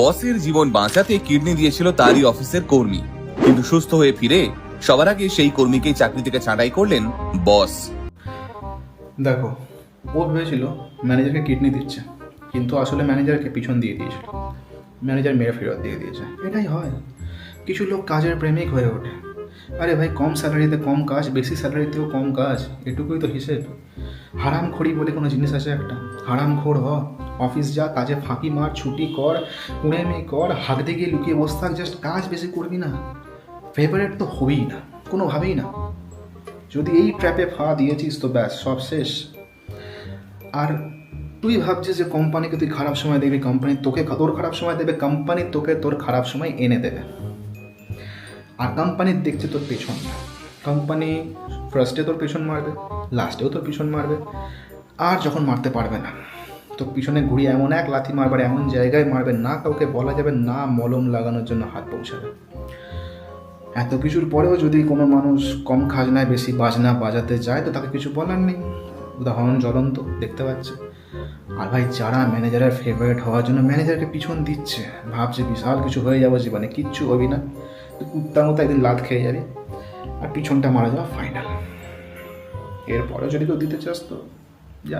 বসের জীবন বাঁচাতে কিডনি দিয়েছিল তারই অফিসের কর্মী। কিন্তু সুস্থ হয়ে ফিরে সবার আগে সেই কর্মীকেই চাকরি থেকে ছাঁটাই করলেন বস। দেখো, ও ভেবেছিল ম্যানেজারকে কিডনি দিচ্ছে, কিন্তু আসলে ম্যানেজারকে পিছন দিয়ে দিয়েছিল। ম্যানেজার মেরে ফেরত দিয়ে দিয়েছে। এটাই হয়। কিছু লোক কাজের প্রেমিক হয়ে ওঠে। আরে ভাই, কম স্যালারিতে কম কাজ, বেশি স্যালারিতেও কম কাজ, এটুকুই তো হিসেব। হারাম খড়ি বলে কোনো জিনিস আছে একটা? হারাম খোর হ। অফিস যা, কাজে ফাঁকি মার, ছুটি কর কুড়েমি কর, হাঁকতে গিয়ে লুকিয়ে বসে থাক জাস্ট কাজ বেশি করবি না। ফেভারেট তো হবেই না, কোনোভাবেই না। যদি এই ট্র্যাপে ফা দিয়েছিস তো ব্যাস, সব শেষ। আর তুই ভাবছিস যে কোম্পানিকে তুই খারাপ সময় দেখবি কোম্পানি তোকে তোর খারাপ সময় দেবে কোম্পানি তোকে তোর খারাপ সময় এনে দেবে। আর কোম্পানি দেখছে তোর পেছন। কোম্পানি ফার্স্টে তোর পেছন মারবে লাস্টেও তোর পিছন মারবে, আর যখন মারতে পারবে না। তোর পিছনে ঘুরিয়ে এমন এক লাথি মারবার এমন জায়গায় মারবে না, কাউকে বলা যাবে না মলম লাগানোর জন্য হাত পৌঁছাবে। এত কিছুর পরেও যদি কোনো মানুষ কম খাজনায় বেশি বাজনা বাজাতে যায়, তো তাকে কিছু বলার নেই। উদাহরণ জ্বলন্ত, দেখতে পাচ্ছে। আর ভাই, যারা ম্যানেজারের ফেভারিট হওয়ার জন্য ম্যানেজারকে পিছন দিচ্ছে, ভাবছে বিশাল কিছু হয়ে যাব জীবনে, কিচ্ছু হবি না। কুত্তার মতো একদিন লাত খেয়ে যাবি। আর পিছনটা মারা যাওয়া ফাইনাল এরপরে যদি কেউ দিতে চাস তো, যা